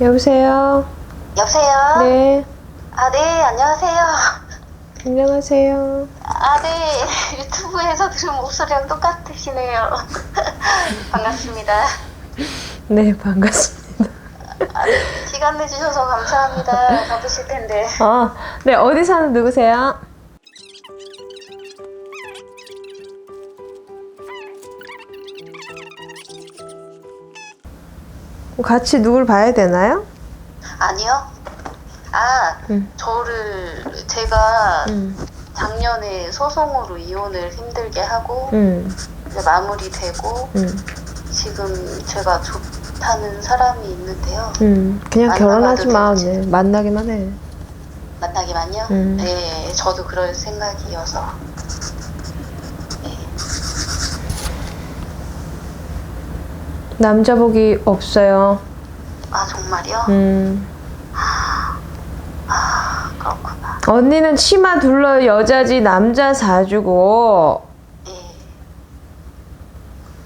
여보세요? 여보세요? 네, 아, 네, 안녕하세요. 안녕하세요. 아, 네. 유튜브에서 들은 목소리랑 똑같으시네요. 반갑습니다. 네, 반갑습니다. 아, 네. 시간 내주셔서 감사합니다. 바쁘실 텐데. 아, 네, 어디 사는 누구세요? 같이 누굴 봐야 되나요? 아니요. 아, 음. 저를, 제가 음, 작년에 소송으로 이혼을 힘들게 하고, 음, 이제 마무리되고, 음, 지금 제가 좋다는 사람이 있는데요. 음. 그냥 만나봐도 결혼하지 마? 언니. 만나기만 해. 만나기만요? 음. 네, 저도 그럴 생각이어서. 남자 복이 없어요. 아, 정말요? 음. 아, 그렇구나. 언니는 치마 둘러 여자지 남자 사주고 네.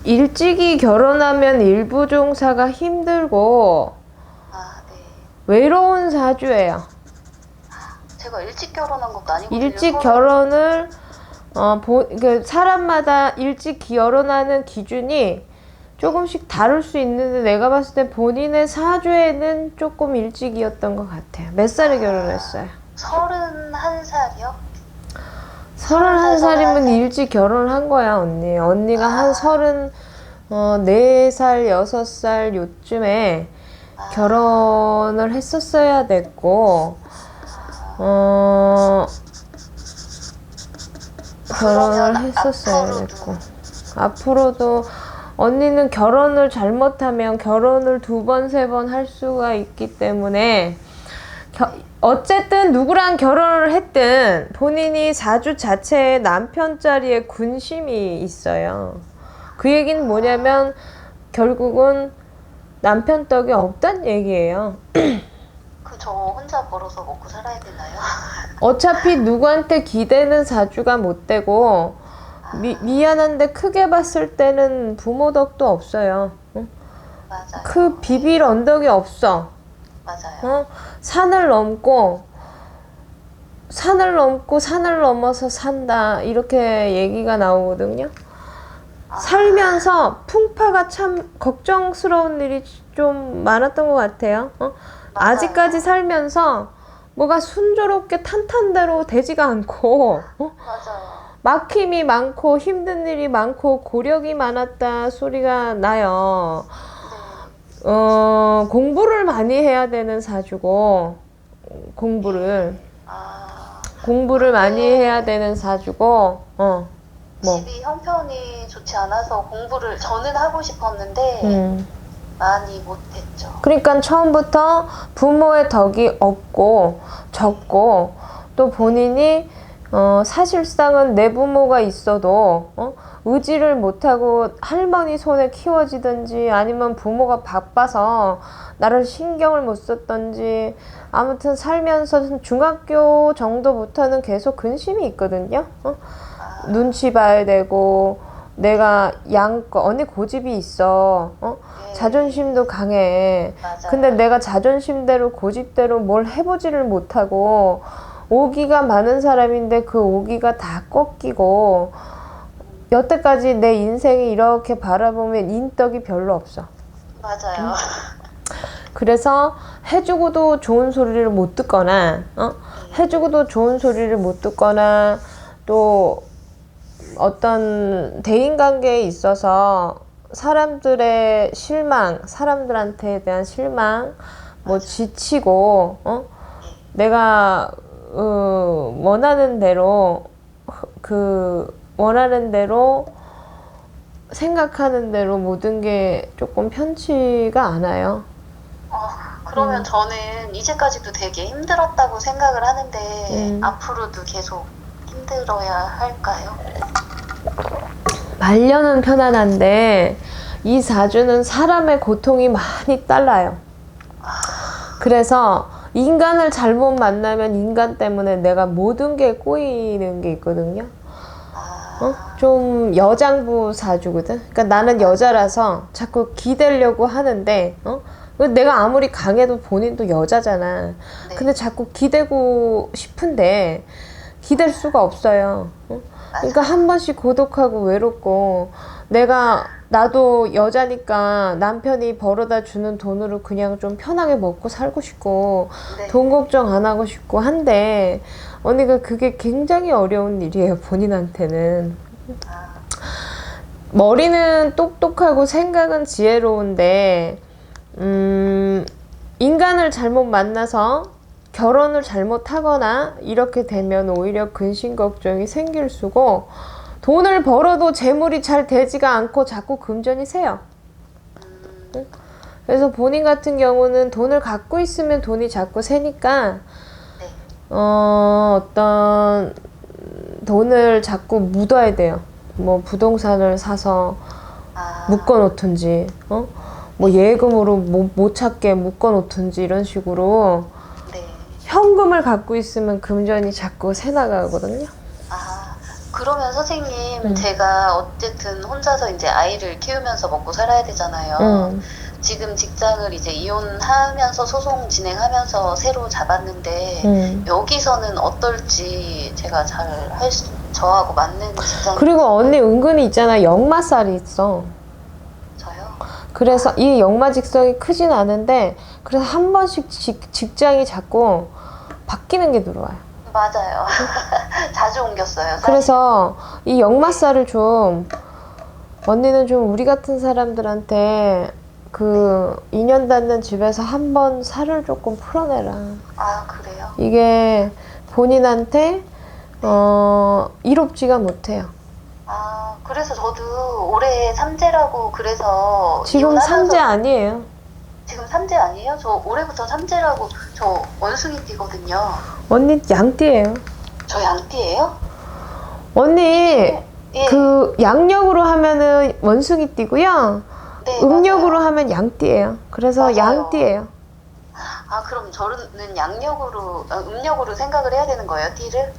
일찍이 결혼하면 일부 종사가 힘들고 아, 네. 외로운 사주예요. 제가 일찍 결혼한 것도 아니거든요. 일찍 결혼을 어, 보, 그 사람마다 일찍 결혼하는 기준이 조금씩 다를 수 있는데 내가 봤을 때 본인의 사주에는 조금 일찍이었던 것 같아요. 몇 살에 결혼했어요? 서른한 살이요? 서른한 살이면. 일찍 결혼한 거야 언니. 언니가 아. 한 서른 어, 네 살, 여섯 살 요쯤에 아. 결혼을 했었어야 됐고 어 결혼을 했었어야. 됐고 앞으로도 언니는 결혼을 잘못하면 결혼을 두 번, 세 번 할 수가 있기 때문에 겨- 어쨌든 누구랑 결혼을 했든 본인이 사주 자체에 남편 자리에 군심이 있어요. 그 얘기는 뭐냐면 결국은 남편 떡이 없단 얘기예요. 그 저 혼자 벌어서 먹고 살아야 되나요? 어차피 누구한테 기대는 사주가 못 되고 미, 미안한데 크게 봤을 때는 부모 덕도 없어요. 응? 맞아요. 그 비빌 언덕이 없어. 맞아요. 어? 산을 넘고 산을 넘고 산을 넘어서 산다 이렇게 얘기가 나오거든요. 살면서 풍파가 참 걱정스러운 일이 좀 많았던 것 같아요. 어? 아직까지 살면서 뭐가 순조롭게 탄탄대로 되지가 않고 어? 막힘이 많고 힘든 일이 많고 고력이 많았다 소리가 나요. 네. 어, 공부를 많이 해야 되는 사주고, 공부를, 아, 공부를 많이 해야 되는 사주고, 어, 뭐, 집이 형편이 좋지 않아서 공부를 저는 하고 싶었는데 음. 많이 못했죠. 그러니까 처음부터 부모의 덕이 없고, 적고, 또 본인이, 어, 사실상은 내 부모가 있어도, 어, 의지를 못하고 할머니 손에 키워지든지 아니면 부모가 바빠서 나를 신경을 못 썼던지 아무튼 살면서 중학교 정도부터는 계속 근심이 있거든요. 어? 아, 눈치 봐야 되고 내가 양껏 언니 고집이 있어. 어? 네. 자존심도 강해. 맞아요. 근데 내가 자존심대로 고집대로 뭘 해보지를 못하고 오기가 많은 사람인데 그 오기가 다 꺾이고 여태까지 내 인생이 이렇게 바라보면 인덕이 별로 없어. 맞아요. 그래서 해주고도 좋은 소리를 못 듣거나, 어? 해주고도 좋은 소리를 못 듣거나, 또 어떤 대인 관계에 있어서 사람들의 실망, 사람들한테 대한 실망, 뭐 지치고, 어? 내가, 어, 원하는 대로, 그, 원하는 대로, 생각하는 대로 모든 게 조금 편치가 않아요. 어, 그러면 음. 저는 이제까지도 되게 힘들었다고 생각을 하는데 음. 앞으로도 계속 힘들어야 할까요? 말년은 편안한데 이 사주는 사람의 고통이 많이 달라요. 그래서 인간을 잘못 만나면 인간 때문에 내가 모든 게 꼬이는 게 있거든요. 아, 어? 좀 여장부 사주거든. 그러니까 나는 여자라서 자꾸 기대려고 하는데 어? 내가 아무리 강해도 본인도 여자잖아. 네. 근데 자꾸 기대고 싶은데 기댈 수가 없어요. 어? 그러니까 한 번씩 고독하고 외롭고 내가 나도 여자니까 남편이 벌어다 주는 돈으로 그냥 좀 편하게 먹고 살고 싶고 네. 돈 걱정 안 하고 싶고 한데 언니가 그게 굉장히 어려운 일이에요 본인한테는 아, 머리는 똑똑하고 생각은 지혜로운데 음 인간을 잘못 만나서 결혼을 잘못하거나 이렇게 되면 오히려 근심 걱정이 생길 수고 돈을 벌어도 재물이 잘 되지가 않고 자꾸 금전이 새요. 응? 그래서 본인 같은 경우는 돈을 갖고 있으면 돈이 자꾸 새니까 네. 어, 어떤 돈을 자꾸 묻어야 돼요. 뭐 부동산을 사서 아, 묶어 놓든지, 어? 뭐 예금으로 못, 못 찾게 묶어 놓든지 이런 식으로 네. 현금을 갖고 있으면 금전이 자꾸 새 나가거든요. 아, 그러면 선생님, 음. 제가 어쨌든 혼자서 이제 아이를 키우면서 먹고 살아야 되잖아요. 응. 지금 직장을 이제 이혼하면서 소송 진행하면서 새로 잡았는데, 응. 여기서는 어떨지 제가 잘 할 수, 저하고 맞는 직장 그리고 언니 은근히 있잖아 역마살이 있어. 저요? 그래서 이 역마 직성이 크진 않은데 그래서 한 번씩 직, 직장이 자꾸 바뀌는 게 들어와요. 맞아요. 자주 옮겼어요. 사실. 그래서 이 역마살을 좀 언니는 좀 우리 같은 사람들한테 그 인연 닿는 집에서 한 번 살을 조금 풀어내라. 아, 그래요? 이게 본인한테 어 이롭지가 못해요. 아, 그래서 저도 올해 삼재라고 그래서 지금 이혼하면서- 삼재 아니에요. 지금 삼재 아니에요? 저 올해부터 삼재라고 저 원숭이 띠거든요. 언니 양띠예요. 저 양띠예요? 언니 예. 그 양력으로 하면은 원숭이 띠고요. 네, 음력으로 맞아요. 하면 양띠예요. 그래서 맞아요. 양띠예요. 아, 그럼 저는 양력으로 아, 음력으로 생각을 해야 되는 거예요, 띠를?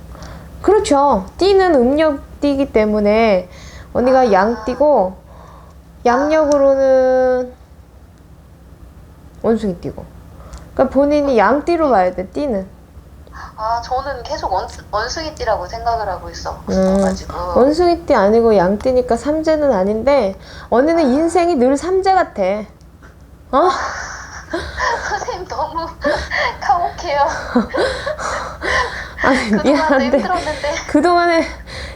그렇죠. 띠는 음력띠이기 때문에 언니가 아. 양띠고 양력으로는 원숭이 띠고. 그러니까 본인이 양띠로 봐야 돼. 띠는. 아, 저는 계속 원, 원숭이 띠라고 생각을 하고 있어. 음, 가지고 원숭이 띠 아니고 양띠니까 삼재는 아닌데 언니는 인생이 늘 삼재 같아. 어? 선생님 너무 카옥해요. 아니 미안한데 힘들었는데. 그동안에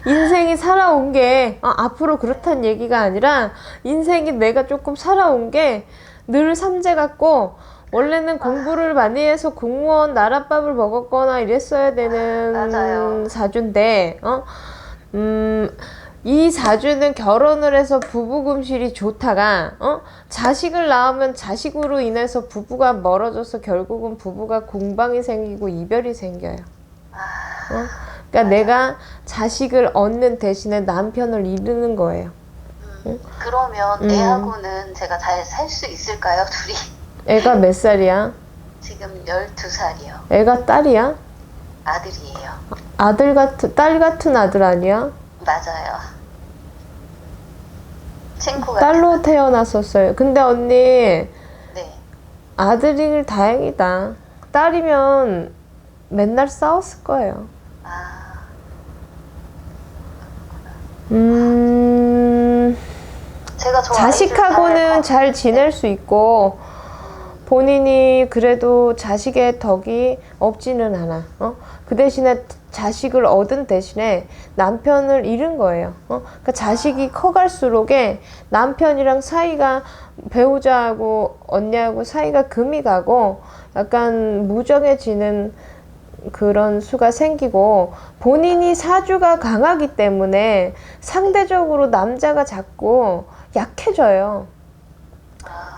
인생이 살아온 게 아, 앞으로 그렇다는 얘기가 아니라 인생이 내가 조금 살아온 게 늘 삼재 같고 원래는 공부를 많이 해서 공무원 나랏밥을 먹었거나 이랬어야 되는 맞아요. 사주인데 어? 음, 이 사주는 결혼을 해서 부부 금실이 좋다가 어? 자식을 낳으면 자식으로 인해서 부부가 멀어져서 결국은 부부가 공방이 생기고 이별이 생겨요. 어? 그러니까 내가 자식을 얻는 대신에 남편을 잃는 거예요. 음, 그러면 음. 애하고는 제가 잘 살 수 있을까요, 둘이? 애가 몇 살이야? 지금 12살이요. 애가 딸이야? 아들이에요. 아들 같은 딸 같은 아들 아니야? 맞아요. 친구가 딸로 태어났었어요. 근데 언니 네. 아들이길 다행이다. 딸이면 맨날 싸웠을 거예요. 아, 음, 자식하고는 잘- 잘 지낼 수 있고 본인이 그래도 자식의 덕이 없지는 않아. 어? 그 대신에 자식을 얻은 대신에 남편을 잃은 거예요. 어? 그러니까 자식이 커갈수록에 남편이랑 사이가 배우자하고 언니하고 사이가 금이 가고 약간 무정해지는 그런 수가 생기고 본인이 사주가 강하기 때문에 상대적으로 남자가 자꾸 약해져요.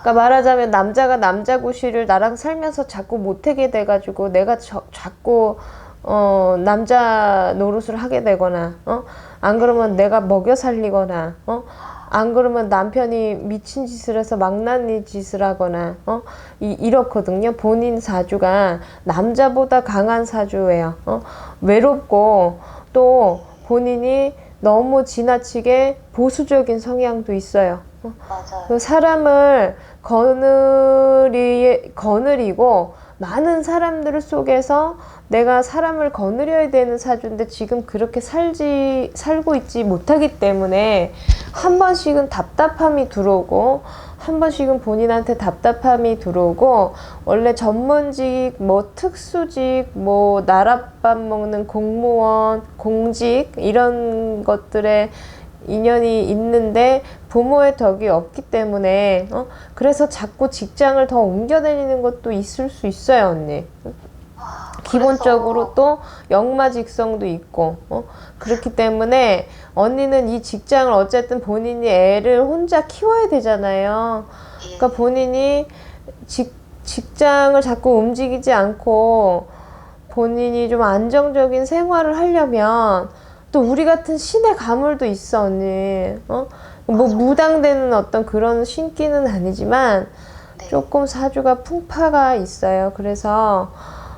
그러니까 말하자면 남자가 남자 구실을 나랑 살면서 자꾸 못하게 돼가지고 내가 저, 자꾸 어 남자 노릇을 하게 되거나 어 안 그러면 내가 먹여 살리거나 어 안 그러면 남편이 미친 짓을 해서 망나니 짓을 하거나 어? 이, 이렇거든요. 본인 사주가 남자보다 강한 사주예요. 어? 외롭고 또 본인이 너무 지나치게 보수적인 성향도 있어요 어? 맞아요. 그 사람을 거느리, 거느리고 많은 사람들 속에서 내가 사람을 거느려야 되는 사주인데 지금 그렇게 살지, 살고 있지 못하기 때문에 한 번씩은 답답함이 들어오고 한 번씩은 본인한테 답답함이 들어오고 원래 전문직, 뭐 특수직, 뭐 나랏밥 먹는 공무원, 공직 이런 것들에 인연이 있는데 부모의 덕이 없기 때문에 어? 그래서 자꾸 직장을 더 옮겨 다니는 것도 있을 수 있어요 언니 아, 기본적으로 또 역마 직성도 있고 어? 그렇기 때문에 언니는 이 직장을 어쨌든 본인이 애를 혼자 키워야 되잖아요 예, 그러니까 본인이 직, 직장을 자꾸 움직이지 않고 본인이 좀 안정적인 생활을 하려면 또 우리 같은 신의 가물도 있어 언니 어? 뭐 무당되는 어떤 그런 신기는 아니지만 네. 조금 사주가 풍파가 있어요 그래서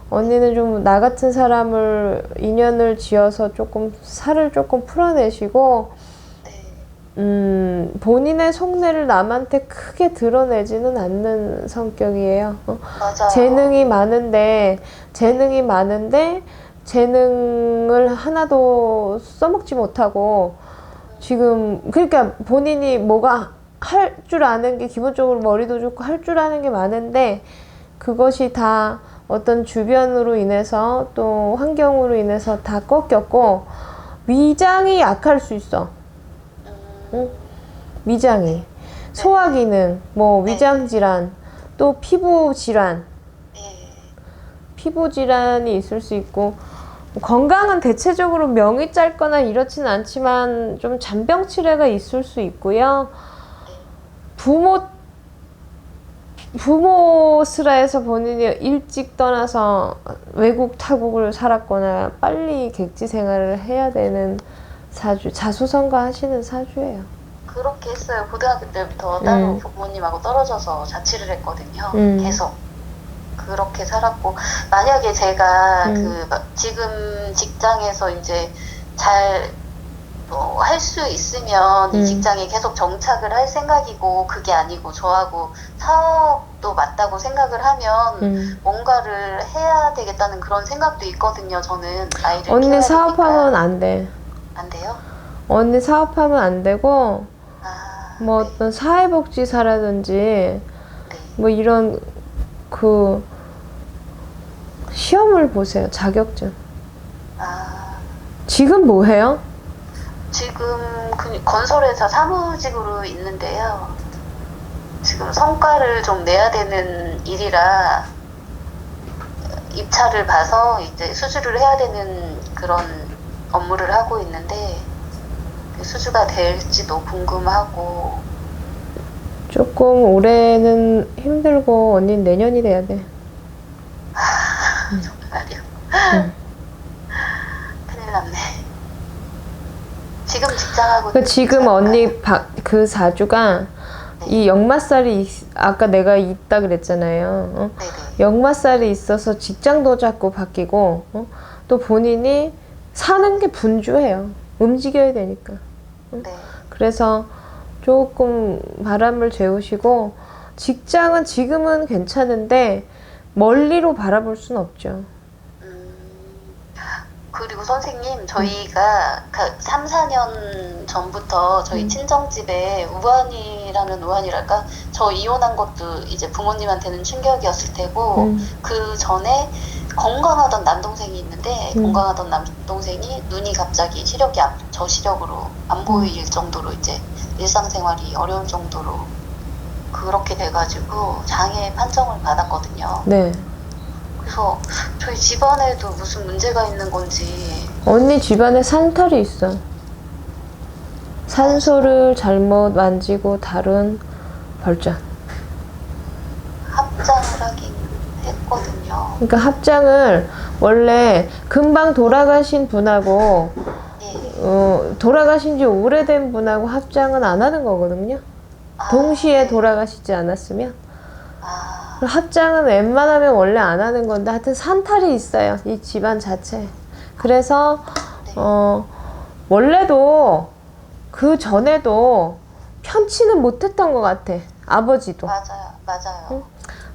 언니는 좀 나 같은 사람을 인연을 지어서 조금 살을 조금 풀어내시고 네. 음, 본인의 속내를 남한테 크게 드러내지는 않는 성격이에요. 어? 재능이 많은데, 재능이 많은데, 재능을 하나도 써먹지 못하고, 지금, 그러니까 본인이 뭐가 할 줄 아는 게 기본적으로 머리도 좋고 할 줄 아는 게 많은데, 그것이 다 어떤 주변으로 인해서 또 환경으로 인해서 다 꺾였고, 위장이 약할 수 있어. 음, 응? 위장이 소화 기능, 뭐 위장 질환, 또 피부 질환, 예. 피부 질환이 있을 수 있고 건강은 대체적으로 명이 짧거나 이렇지는 않지만 좀 잔병 치레가 있을 수 있고요. 부모 부모스라에서 본인이 일찍 떠나서 외국 타국을 살았거나 빨리 객지 생활을 해야 되는 사주, 자수성가 하시는 사주예요. 그렇게 했어요. 고등학교 때부터 따로 음. 부모님하고 떨어져서 자취를 했거든요. 음. 계속. 그렇게 살았고, 만약에 제가 음. 그, 막 지금 직장에서 이제 잘, 뭐, 할수 있으면 음. 이 직장에 계속 정착을 할 생각이고, 그게 아니고, 저하고 사업도 맞다고 생각을 하면, 음. 뭔가를 해야 되겠다는 그런 생각도 있거든요, 저는. 아이를 언니 사업하면. 안 돼. 안 돼요? 언니 사업하면 안 되고 아, 뭐 네. 어떤 사회복지사라든지 네. 뭐 이런 그 시험을 보세요 자격증 아, 지금 뭐 해요? 지금 그 건설회사 사무직으로 있는데요. 지금 성과를 좀 내야 되는 일이라 입찰을 봐서 이제 수주를 해야 되는 그런 업무를 하고 있는데 그 수주가 될지도 궁금하고 조금 올해는 힘들고 언니 내년이 돼야 돼 정말요. 응. 큰일 났네. 지금 직장하고 그 지금 언니 바, 그 사주가 이 역마살이 있- 아까 내가 있다 그랬잖아요 어? 네네. 역마살이 있어서 직장도 자꾸 바뀌고 어? 또 본인이 사는 게 분주해요 움직여야 되니까 네. 그래서 조금 바람을 재우시고 직장은 지금은 괜찮은데 멀리로 바라볼 수는 없죠. 음, 그리고 선생님, 저희가 3, 4년 전부터 저희 음. 친정집에 우환이라는 우환이랄까? 저 이혼한 것도 이제 부모님한테는 충격이었을 테고, 음. 그 전에 건강하던 남동생이 있는데, 음. 건강하던 남동생이 눈이 갑자기 시력이 안- 저시력으로 안 보일 정도로 이제 일상생활이 어려울 정도로 그렇게 돼가지고 장애 판정을 받았거든요. 네. 그래서 저희 집안에도 무슨 문제가 있는 건지 언니 집안에 산탈이 있어. 산소를 잘못 만지고 다룬 벌전. 합장을 하긴 했거든요. 그러니까 합장을 원래 금방 돌아가신 분하고 예. 어, 돌아가신 지 오래된 분하고 합장은 안 하는 거거든요. 아, 동시에 네. 돌아가시지 않았으면. 아, 합장은 웬만하면 원래 안 하는 건데 하여튼 산탈이 있어요 이 집안 자체 그래서 네. 어 원래도 그 전에도 편치는 못했던 것 같아 아버지도. 맞아요, 맞아요.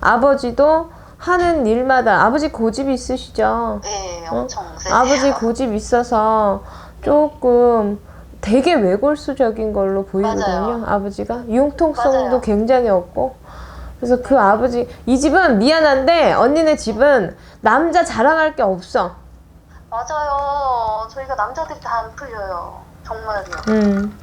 아버지도 하는 일마다 아버지 고집 있으시죠? 네, 엄청 세세요. 어? 아버지 고집 있어서 조금 되게 외골수적인 걸로 보이거든요. 맞아요. 아버지가 융통성도 맞아요. 굉장히 없고 그래서 그 아버지 이 집은 미안한데 언니네 집은 남자 자랑할 게 없어. 맞아요. 저희가 남자들이 다 안 풀려요. 정말요. 음.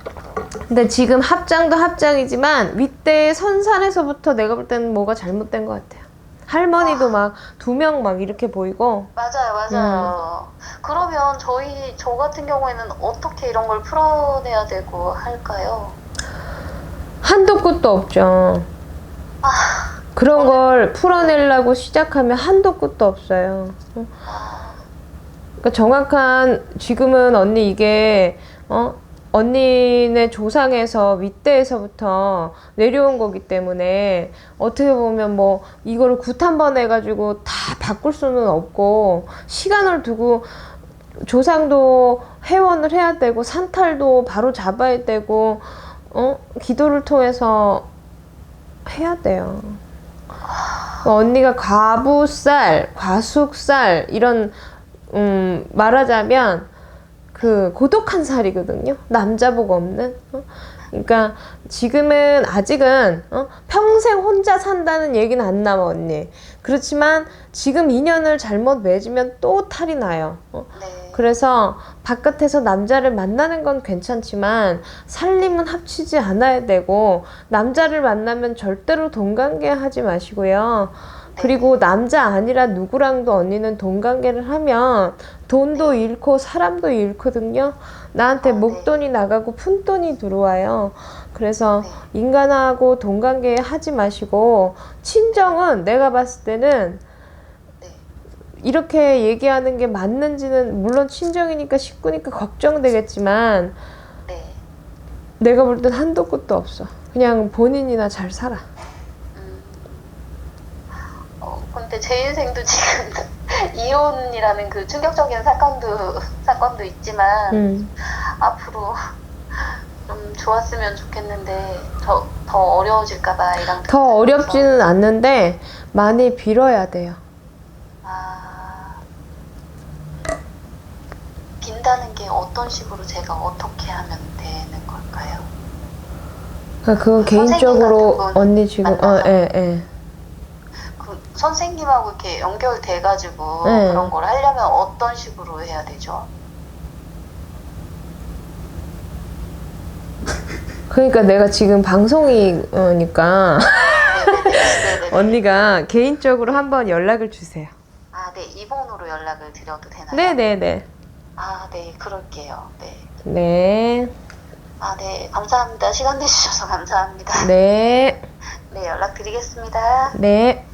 근데 지금 합장도 합장이지만 윗대 선산에서부터 내가 볼 때는 뭐가 잘못된 것 같아요. 할머니도 막 두 명 막 이렇게 보이고 맞아요, 맞아요. 그러면 저희 저 같은 경우에는 어떻게 이런 걸 풀어내야 되고 할까요? 한도 끝도 없죠. 그런 걸 풀어내려고 시작하면 한도 끝도 없어요. 어? 그러니까 정확한 지금은 언니 이게 어 언니네 조상에서 윗대에서부터 내려온 거기 때문에 어떻게 보면 뭐 이거를 굿 한 번 해가지고 다 바꿀 수는 없고 시간을 두고 조상도 회원을 해야 되고 산탈도 바로 잡아야 되고 어 기도를 통해서 해야 돼요. 언니가 과부살, 과숙살 이런 음, 말하자면 그 고독한 살이거든요. 남자복 없는. 어? 그러니까 지금은 아직은 어? 평생 혼자 산다는 얘기는 안 나와 언니. 그렇지만 지금 인연을 잘못 맺으면 또 탈이 나요. 어? 네. 그래서 바깥에서 남자를 만나는 건 괜찮지만 살림은 합치지 않아야 되고 남자를 만나면 절대로 동관계 하지 마시고요. 그리고 남자 아니라 누구랑도 언니는 동관계를 하면 돈도 잃고 사람도 잃거든요. 나한테 아, 네. 목돈이 나가고 푼돈이 들어와요. 그래서 네. 인간하고 동관계 하지 마시고 친정은 내가 봤을 때는 네. 이렇게 얘기하는 게 맞는지는 물론 친정이니까 식구니까 걱정되겠지만 네. 내가 볼 땐 한도 끝도 없어. 그냥 본인이나 잘 살아. 음. 어, 근데 제 인생도 지금 이혼이라는 그 충격적인 사건도 사건도 있지만 음. 앞으로 좀 좋았으면 좋겠는데 더, 더 어려워질까봐 이랑 더 어렵지는 않는데 많이 빌어야 돼요. 아, 빈다는 게 어떤 식으로 제가 어떻게 하면 되는 걸까요? 그러니까 그건 개인적으로 언니 지금 어? 예, 예. 그 선생님하고 이렇게 연결돼 가지고 네. 그런 걸 하려면 어떤 식으로 해야 되죠? 그러니까 내가 지금 방송이니까 네네네. 언니가 개인적으로 한번 연락을 주세요. 아, 네. 이 번호로 연락을 드려도 되나요? 네, 네, 네. 아, 네. 그럴게요. 네. 네. 아, 네. 감사합니다. 시간 내주셔서 감사합니다. 네. 네, 연락드리겠습니다. 네.